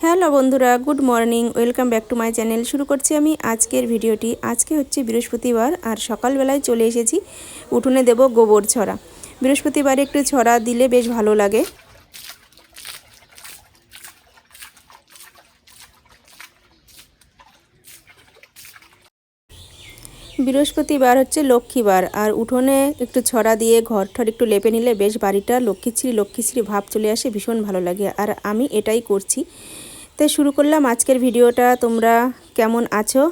Hello বন্ধুরা, good morning, welcome back to my channel. শুরু করছি আমি আজকের ভিডিওটি। আজকে হচ্ছে বৃহস্পতিবার আর সকালবেলায় চলে এসেছি, উঠোনে দেব গোবর ছড়া। বৃহস্পতিবারে একটু ছড়া দিলে বেশ ভালো লাগে। বৃহস্পতিবার হচ্ছে লক্ষ্মীবার আর উঠোনে একটু ছড়া দিয়ে ঘর ঠর একটু লেপে নিলে বেশ বাড়িটা লক্ষ্মীশ্রী লক্ষ্মীশ্রী ভাব চলে আসে, ভীষণ ভালো লাগে। আর আমি এটাই করছি। তো শুরু করলাম। আজকের ভিডিওটা তোমরা কেমন আছো?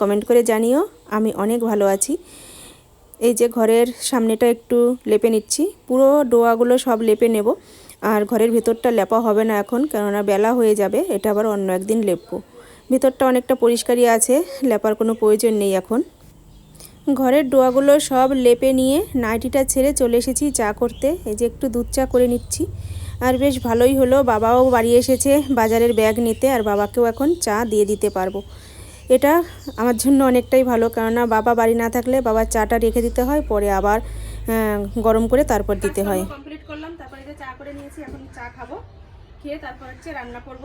কমেন্ট করে জানিও। আমি অনেক ভালো আছি। এই যে ঘরের সামনেটা একটু লেপে নিচ্ছি। পুরো ডোয়াগুলো সব লেপে নেব। আর ঘরের ভেতরটা লেপা হবে না এখন, কেননা বেলা হয়ে যাবে। এটা আবার অন্য একদিন লেপবো। ভেতরটা অনেকটা পরিষ্কারই আছে। লেপার কোনো প্রয়োজন নেই এখন। ঘরের ডোয়াগুলো সব লেপে নিয়ে নাইটিটা ছেড়ে চলে এসেছি চা করতে। এই যে একটু দুধ চা করে নিচ্ছি। আর বেশ ভালোই হলো। বাবাও বাড়ি এসেছে বাজারের ব্যাগ নিতে আর বাবাকেও এখন চা দিয়ে দিতে পারব। এটা আমার জন্য অনেকটাই ভালো কেননা বাবা বাড়ি না থাকলে বাবার চাটা রেখে দিতে হয়, পরে আবার গরম করে তারপর দিতে হয়। কমপ্লিট করলাম, তারপরে যে চা করে নিয়েছি, এখন চা খাব, খেয়ে তারপর হচ্ছে রান্না করব।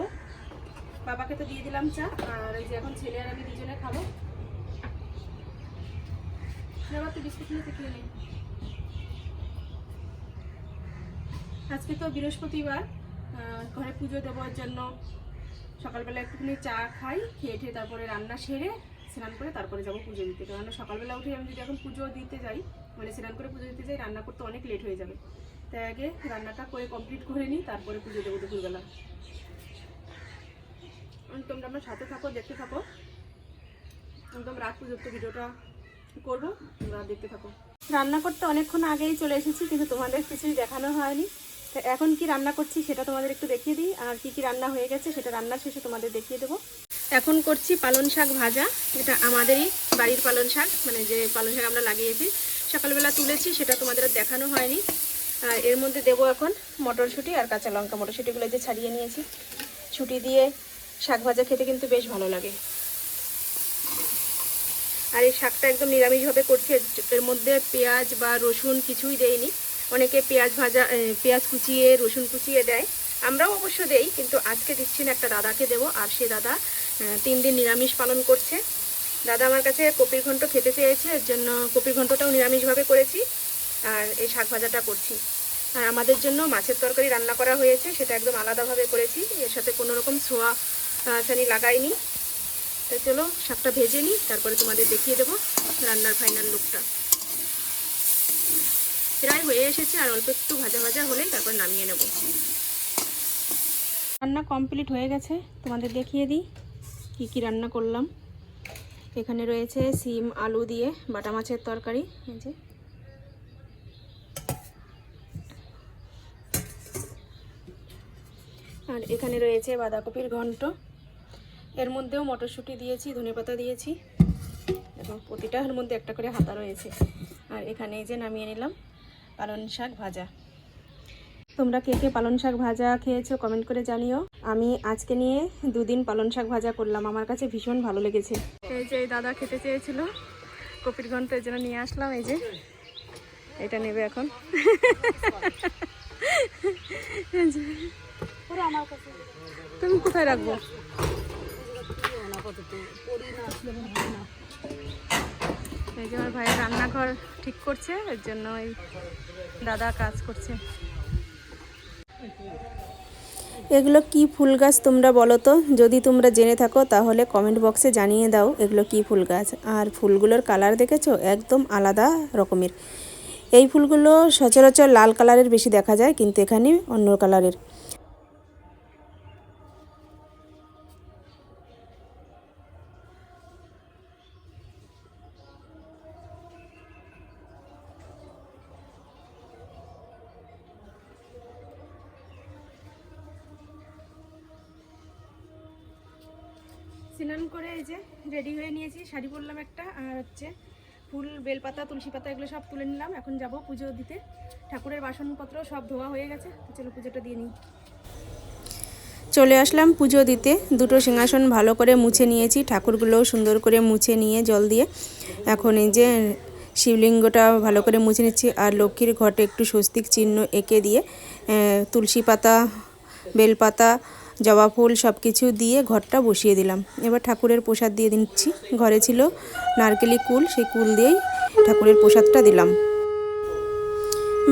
বাবাকে তো দিয়ে দিলাম চা, আর এই যে এখন ছেলে আর আমি দুজনে খাব। এবার তো বিস্কুট নিয়ে খেয়ে নিই আজকে তো বৃহস্পতিবার ঘরে পুজো দেওয়ার জন্য সকালবেলা একটুখানি চা খাই, খেয়ে ঠেয়ে তারপরে রান্না সেরে স্নান করে তারপরে যাব পুজো দিতে। কারণ সকালবেলা উঠে আমি যদি এখন পুজো দিতে যাই মানে স্নান করে পুজো দিতে যাই, রান্না করতে অনেক লেট হয়ে যাবে। তাই আগে রান্নাটা করে কমপ্লিট করে নিই, তারপরে পুজো দেবো দুপুরবেলা। তোমরা আমার সাথে থাকো, দেখতে থাকো। একদম রাত পর্যন্ত ভিডিওটা করব, তোমরা দেখতে থাকো। রান্না করতে অনেকক্ষণ আগেই চলে এসেছি, কিন্তু তোমাদের কিছুই দেখানো হয়নি। তো এখন কি রান্না করছি সেটা তোমাদের একটু দেখিয়ে দিই, আর কি কি রান্না হয়ে গেছে সেটা রান্নার শেষে তোমাদের দেখিয়ে দেবো। এখন করছি পালন শাক ভাজা, এটা আমাদেরই বাড়ির পালন শাক মানে যে পালন শাক আমরা লাগিয়েছি, সকালবেলা তুলেছি, সেটা তোমাদের দেখানো হয়নি। আর এর মধ্যে দেবো এখন মটরশুঁটি আর কাঁচা লঙ্কা। মটরশুঁটিগুলো যে ছাড়িয়ে নিয়েছি। ছুটি দিয়ে শাক ভাজা খেতে কিন্তু বেশ ভালো লাগে। আর এই শাকটা একদম নিরামিষভাবে করছি, এর মধ্যে পেঁয়াজ বা রসুন কিছুই দেয়নি অনেকে পেঁয়াজ ভাজা পেঁয়াজ কুচিয়ে, রসুন কুচিয়ে দেয়। আমরাও অবশ্য দেই, কিন্তু আজকে দিচ্ছি না একটা দাদাকে দেবো, আর সে দাদা তিন দিন নিরামিষ পালন করছে। দাদা আমার কাছে কপির ঘন্ট খেতে চেয়েছে, এর জন্য কপির ঘন্টটাও নিরামিষভাবে করেছি, আর এই শাক ভাজাটা করছি। আর আমাদের জন্য মাছের তরকারি রান্না করা হয়েছে, সেটা একদম আলাদাভাবে করেছি, এর সাথে কোনো রকম সোয়া সানি লাগাইনি। তো চলো, শাকটা ভেজে নিই, তারপরে তোমাদের দেখিয়ে দেবো রান্নার ফাইনাল লুকটা। প্রায় হয়ে এসেছে আর অল্প একটু ভাজা ভাজা হলেই তারপর নামিয়ে নেব। রান্না কমপ্লিট হয়ে গেছে। তোমাদের দেখিয়ে দিই কি কি রান্না করলাম। এখানে রয়েছে সিম, আলু দিয়ে বাটা মাছের তরকারি যে। আর এখানে রয়েছে বাঁধাকপির ঘন্ট। এর মধ্যেও মটরশুঁটি দিয়েছি ধনেপাতা দিয়েছি। এবং প্রতিটার মধ্যে একটা করে হাতা রয়েছে। আর এখানে যে নামিয়ে নিলাম। পালন শাক ভাজা। তোমরা কে কে পালন শাক ভাজা খেয়েছো কমেন্ট করে জানিও। আমি আজকে নিয়ে দুদিন পালন শাক ভাজা করলাম, আমার কাছে ভীষণ ভালো লেগেছে। এই যে এই দাদা খেতে চেয়েছিল, কপির ঘন্ট এর জন্য নিয়ে আসলাম এই যে। এটা নেবে এখন। তুমি কোথায় রাখব? এই যে আমার ভাইয়ের রান্নাঘর ঠিক করছে, এর জন্য এই দাদা কাজ করছে। এগুলো কি ফুল গাছ তোমরা বলো তো? যদি তোমরা জেনে থাকো, তাহলে কমেন্ট বক্সে জানিয়ে দাও এগুলো কি ফুল গাছ। আর ফুলগুলোর কালার দেখেছ? একদম আলাদা রকমের। এই ফুলগুলো সচরাচর লাল কালারের বেশি দেখা যায়, কিন্তু এখানে অন্য কালারের স্নান করে এই যে রেডি হয়ে নিয়েছি, শাড়ি পরলাম একটা, আর হচ্ছে ফুল, বেলপাতা, তুলসী পাতা, এগুলো সব তুলে নিলাম। এখন যাব পুজো দিতে। ঠাকুরের বাসনপত্র সব ধোয়া হয়ে গেছে চলো পুজোটা দিয়ে নিই। চলে আসলাম পুজো দিতে। দুটো সিংহাসন ভালো করে মুছে নিয়েছি। ঠাকুরগুলোও সুন্দর করে মুছে নিয়ে জল দিয়ে। এখন এই যে শিবলিঙ্গটা ভালো করে মুছে নিচ্ছি, আর লক্ষ্মীর ঘটে একটু স্বস্তিক চিহ্ন এঁকে দিয়ে তুলসী পাতা, বেলপাতা জবা ফুল সব কিছু দিয়ে ঘরটা বসিয়ে দিলাম। এবার ঠাকুরের প্রসাদ দিয়ে দিচ্ছি। ঘরে ছিল নারকেলি কুল, সেই কুল দিয়েই ঠাকুরের প্রসাদটা দিলাম।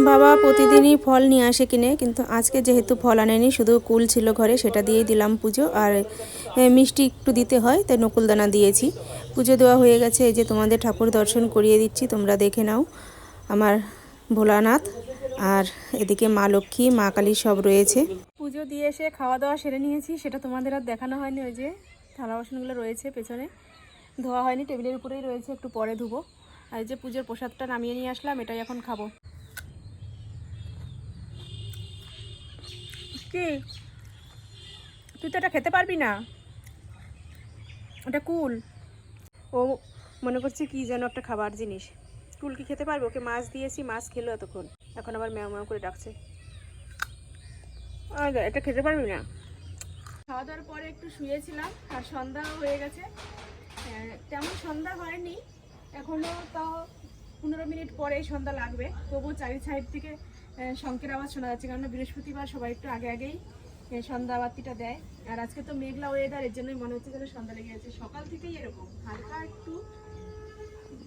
বাবা প্রতিদিনই ফল নিয়ে আসে কিনে, কিন্তু আজকে যেহেতু ফল আনেনি, শুধু কুল ছিল ঘরে, সেটা দিয়েই দিলাম পুজো। আর মিষ্টি একটু দিতে হয়, তাই নকুলদানা দিয়েছি। পুজো দেওয়া হয়ে গেছে, এই যে তোমাদের ঠাকুর দর্শন করিয়ে দিচ্ছি, তোমরা দেখে নাও। আমার ভোলানাথ আর এদিকে মা লক্ষ্মী, মা কালী সব রয়েছে। পুজো দিয়ে এসে খাওয়া দাওয়া সেরে নিয়েছি, সেটা তোমাদের আর দেখানো হয়নি, ওই যে থালা বাসনগুলো রয়েছে পেছনে। ধোয়া হয়নি, টেবিলের উপরেই রয়েছে, একটু পরে ধুবো। আর যে পুজোর প্রসাদটা নামিয়ে নিয়ে আসলাম, এটাই এখন খাব। কি? তুই তো এটা খেতে পারবি না? ওটা কুল। ও মনে করছে কি যেন একটা খাবার জিনিস। কুল কি খেতে পারব? ওকে মাছ দিয়েছি, মাছ খেলো এতক্ষণ। এখন আবার ম্যাও ম্যাও করে ডাকছে। এটা খেতে পারবি না। খাওয়া দাওয়ার পরে একটু শুয়েছিলাম আর সন্ধ্যা হয়ে গেছে। তেমন সন্ধ্যা হয়নি এখনও তাও পনেরো মিনিট পরেই সন্ধ্যা লাগবে। তবুও চারি সাইড থেকে শঙ্কের আওয়াজ শোনা যাচ্ছে কারণ বৃহস্পতিবার সবাই একটু আগে আগেই আহ, সন্ধ্যা আবাতিটা দেয়। আর আজকে তো মেঘলা ওয়েদার এর জন্যই মনে হচ্ছে যেন সন্ধ্যা লেগে গেছে। সকাল থেকেই এরকম হালকা একটু।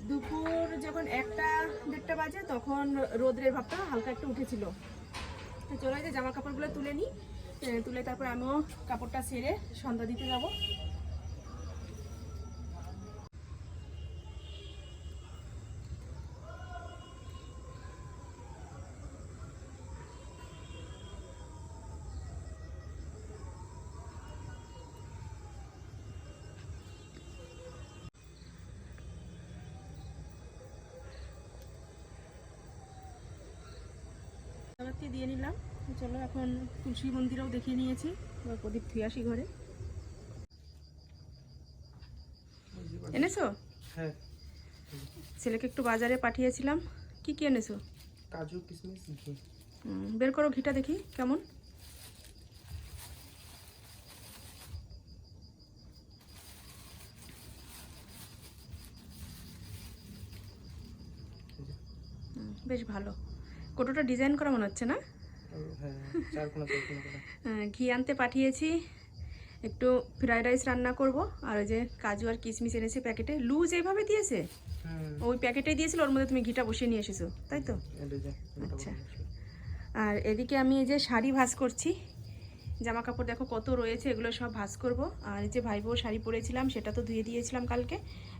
দুপুর যখন একটা দেড়টা বাজে তখন রোদ্রের ভাবটা হালকা একটু উঠেছিল। চলো যে জামা কাপড়গুলো তুলে নিই তুলে তারপর আমিও কাপড়টা সেরে সন্ধ্যা দিতে যাব। আগরবাতি দিয়ে নিলাম। চলো এখন তুলসী মন্দিরেও দেখিয়ে নিয়েছি। এবার প্রদীপ ধুয়ে আসি ঘরে। এনেছো? হ্যাঁ। ছেলেকে একটু বাজারে পাঠিয়েছিলাম। কি কি এনেছো? কাজু কিশমিশ ঘি বের করো ঘিটা দেখি কেমন? বেশ ভালো। কোটোটা ডিজাইন করা মনে হচ্ছে না? হ্যাঁ ঘি আনতে পাঠিয়েছি। একটু ফ্রাইড রাইস রান্না করব। আর ওই যে কাজু আর কিশমিশ এনেছে প্যাকেটে। লুজ এইভাবে দিয়েছে ওই প্যাকেটেই দিয়েছিল ওর মধ্যে তুমি ঘিটা বসিয়ে নিয়ে এসেছ তাই তো? আচ্ছা। আর এদিকে আমি এই যে শাড়ি ভাঁজ করছি। জামা কাপড় দেখো কত রয়েছে এগুলো সব ভাঁজ করব। আর এই যে ভাই বউ শাড়ি পরেছিলাম সেটা তো ধুয়ে দিয়েছিলাম কালকে।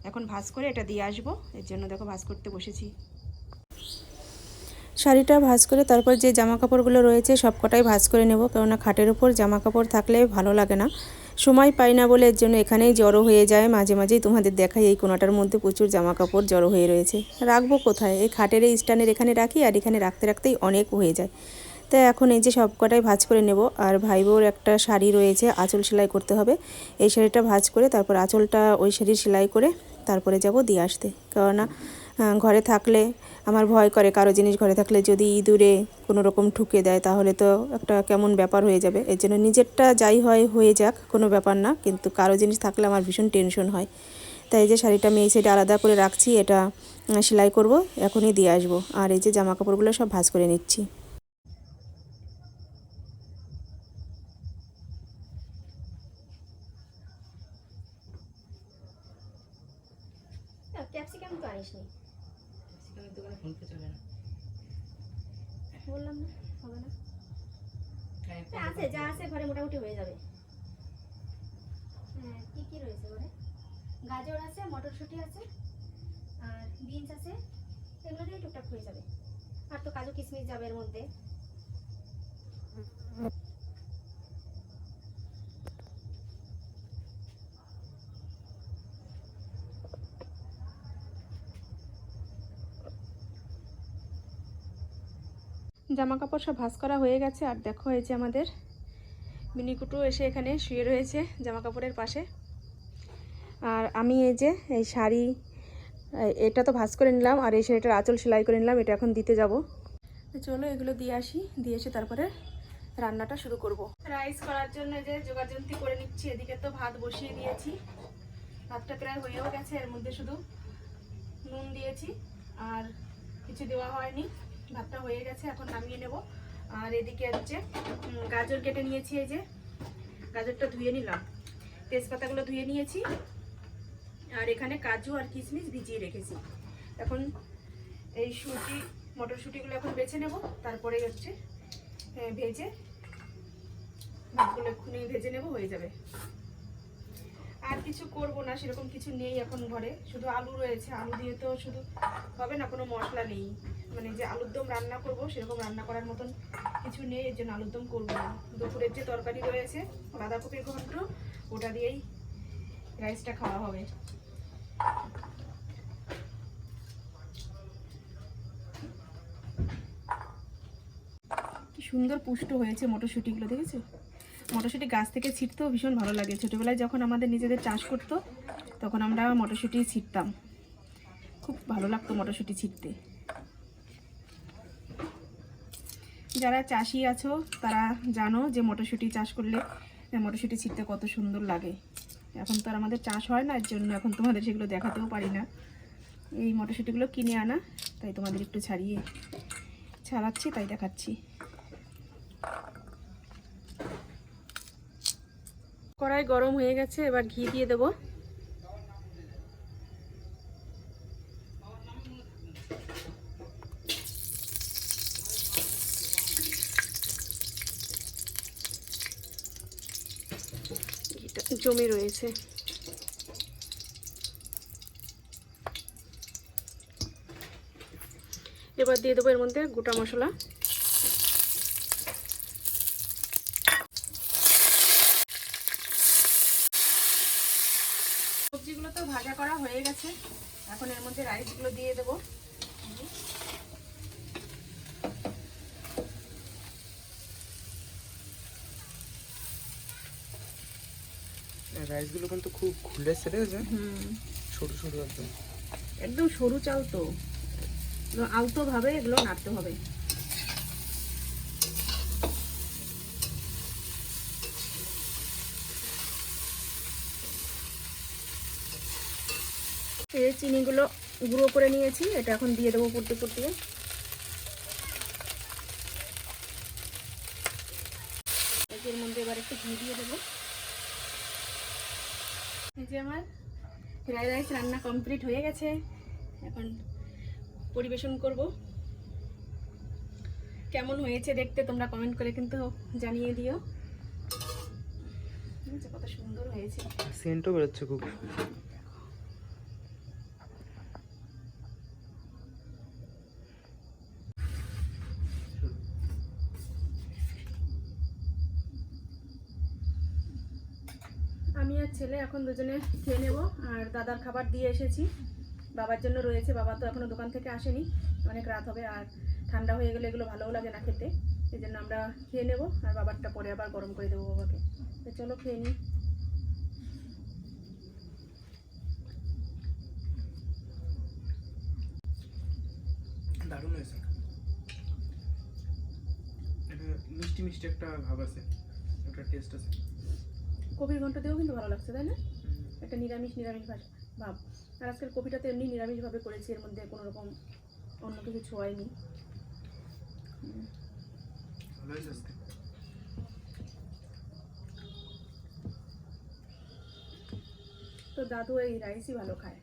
এখন ভাঁজ করে এটা দিয়ে আসব। এর জন্য দেখো ভাঁজ করতে বসেছি। শাড়িটা ভাঁজ করে তারপর যে জামা কাপড়গুলো রয়েছে সব কটাই ভাঁজ করে নেব। কেননা খাটের উপর জামা কাপড় থাকলে ভালো লাগে না। সময় পাই না বলে এর জন্য এখানেই জড়ো হয়ে যায়। মাঝে মাঝেই তোমাদের দেখাই এই কোনাটার মধ্যে প্রচুর জামা কাপড় জড়ো হয়ে রয়েছে। রাখব কোথায়? এই খাটের এই স্ট্যান্ডের এখানে রাখি আর এখানে রাখতে রাখতেই অনেক হয়ে যায়। তাই এখন এই যে সব কটাই ভাঁজ করে নেব। আর ভাই বউর একটা শাড়ি রয়েছে, আঁচল সেলাই করতে হবে। এই শাড়িটা ভাঁজ করে তারপর আঁচলটা ওই শাড়ি সেলাই করে তারপরে যাব দিয়ে আসতে। কেননা ঘরে থাকলে আমার ভয় করে, কারও জিনিস ঘরে থাকলে যদি ইঁদুরে কোনো রকম ঠুকে দেয়, তাহলে তো একটা কেমন ব্যাপার হয়ে যাবে। এর জন্য নিজেরটা যাই হয়, হয়ে যাক, কোনো ব্যাপার না, কিন্তু কারও জিনিস থাকলে আমার ভীষণ টেনশন হয়। তাই যে শাড়িটা আমি এই সাইডে আলাদা করে রাখছি, এটা সেলাই করব, এখনই দিয়ে আসব। আর এই যে জামা কাপড়গুলো সব ভাঁজ করে নিচ্ছি ক্যাপসিকাম তো আনিসনি সেখানে দোকানে ফোন পে চলে না বললাম না হবে না হ্যাঁ হ্যাঁ, আছে যা আছে ঘরে মোটামুটি হয়ে যাবে হ্যাঁ কি কি রয়েছে ঘরে গাজর আছে, মটরশুঁটি আছে, আর বিনস আছে, এগুলো দিয়ে টুকটাক হয়ে যাবে। আর তো কাজু কিশমিশ যাবে এর মধ্যে। জামা কাপড় সব ভাঁজ করা হয়ে গেছে, আর দেখো হয়েছে আমাদের মিনিকুটু এসে এখানে শুয়ে রয়েছে জামা কাপড়ের পাশে। আর আমি এই যে, এই শাড়ি, এটা তো ভাঁজ করে নিলাম আর এই শাড়িটার আঁচল সেলাই করে নিলাম, এটা এখন দিতে যাব। চলো এগুলো দিয়ে আসি, দিয়ে এসে তারপরে রান্নাটা শুরু করব। রাইস করার জন্য যে যোগাযন্তি করে নিচ্ছি, এদিকে তো ভাত বসিয়ে দিয়েছি। ভাতটা প্রায় হয়েও গেছে, এর মধ্যে শুধু নুন দিয়েছি, আর কিছু দেওয়া হয়নি। ভাতটা হয়ে গেছে, এখন নামিয়ে নেব। আর এদিকে হচ্ছে গাজর কেটে নিয়েছি এই যে। গাজরটা ধুয়ে নিলাম। তেজপাতাগুলো ধুয়ে নিয়েছি। আর এখানে কাজু আর কিশমিশ ভিজিয়ে রেখেছি। এখন এই সুজি, মটরশুঁটিগুলো এখন বেছে নেব। তারপরে হচ্ছে ভেজে ভাতগুলো এক্ষুনি ভেজে নেব, হয়ে যাবে। আর কিছু করব না, সেরকম কিছু নেই এখন ঘরে। শুধু আলু রয়েছে। আলু দিয়ে তো শুধু হবে না, কোনো মশলা নেই। মানে যে আলুর দম রান্না করব, সেরকম রান্না করার মতন কিছু নেই। এর জন্য আলুর দম করব না। দুপুরের যে তরকারি রয়েছে, বাঁধাকপির ঘন্ট, ওটা দিয়েই রাইসটা খাওয়া হবে। সুন্দর পুষ্ট হয়েছে মটরশুঁটিগুলো, দেখেছ? মটরশুঁটি গাছ থেকে ছিটতেও ভীষণ ভালো লাগে ছোটোবেলায় যখন আমাদের নিজেদের চাষ করতো, তখন আমরা মটরশুঁটি ছিটতাম। খুব ভালো লাগতো মটরশুঁটি ছিটতে। যারা চাষি আছো, তারা জানো যে মটরশুঁটি চাষ করলে, মটরশুঁটি ছিটতে কত সুন্দর লাগে। এখন তো আর আমাদের চাষ হয় না, এর জন্য এখন তোমাদের সেগুলো দেখাতেও পারি না। এই মটরশুঁটিগুলো কিনে আনা, তাই তোমাদের একটু ছাড়িয়ে ছাড়াচ্ছি, তাই দেখাচ্ছি। কড়াই গরম হয়ে গেছে, এবার ঘি দিয়ে দেবো। জমে রয়েছে। এবার দিয়ে দেবো এর মধ্যে গোটা মশলা। সবজিগুলো তো ভাজা করা হয়ে গেছে। এখন এর মধ্যে রাইসগুলো দিয়ে দেবো। রাইসগুলো কিন্তু খুব খুলে সেরে গেছে সরু সরু একদম। একদম সরু চাল তো। আলতো ভাবে এগুলো নাড়তে হবে। এই চিনিগুলো গুঁড়ো করে নিয়েছি, এটা এখন দিয়ে দেবো পড়তে পড়তে এর মধ্যে এবার একটু ঘি দিয়ে দেবো। যে আমার ফ্রাইড রাইস রান্না কমপ্লিট হয়ে গেছে। এখন পরিবেশন করব। কেমন হয়েছে দেখতে তোমরা কমেন্ট করে কিন্তু জানিয়ে দিও। কত সুন্দর হয়েছে। সেন্টও বেরোচ্ছে খুব আমি আর ছেলে, এখন দুজনে খেয়ে নেব। আর দাদার খাবার দিয়ে এসেছি। বাবার জন্য রয়েছে। বাবা তো এখনও দোকান থেকে আসেনি। অনেক রাত হবে আর ঠান্ডা হয়ে গেলে এগুলো ভালোও লাগে না খেতে। এই জন্য আমরা খেয়ে নেব আর বাবারটা পরে আবার গরম করে দেবো বাবাকে। তো চলো খেয়ে নিই। মিষ্টি মিষ্টি একটা ভাব আছে। একটা টেস্ট আছে। কপির ঘন্ট দিয়েও কিন্তু ভালো লাগছে, তাই না? একটা নিরামিষ নিরামিষ ভাব। আর আজকাল কপিটা তো এমনি নিরামিষভাবে করেছি, এর মধ্যে কোনো রকম অন্য কিছু ছোঁয়াইনি তো দাদু এই রাইসই ভালো খায়,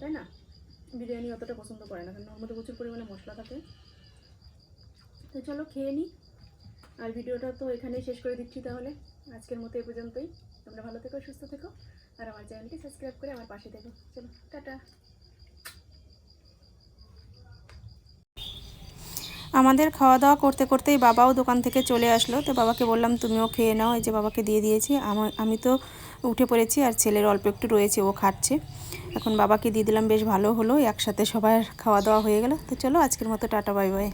তাই না? বিরিয়ানি অতটা পছন্দ করে না, কারণ ওর মধ্যে প্রচুর পরিমাণে মশলা থাকে। তো চলো খেয়ে নিই আর ভিডিওটা তো এখানেই শেষ করে দিচ্ছি তাহলে। আজকের মতো এ পর্যন্তই। তোমরা ভালো থেকো, সুস্থ থেকো। আর আমার চ্যানেলটি সাবস্ক্রাইব করে আমার পাশে থেকো। চলো, টাটা। আমাদের খাওয়া দাওয়া করতে করতেই বাবাও দোকান থেকে চলে আসলো। তো বাবাকে বললাম, তুমিও খেয়ে নাও, এই যে বাবাকে দিয়ে দিয়েছি। আমা- তো উঠে পড়েছি আর ছেলের অল্প একটু রয়েছে, ও খাচ্ছে। এখন বাবাকে দিয়ে দিলাম, বেশ ভালো হলো। একসাথে সবার খাওয়া দাওয়া হয়ে গেল। তো চলো, আজকের মতো টাটা, বাই বাই।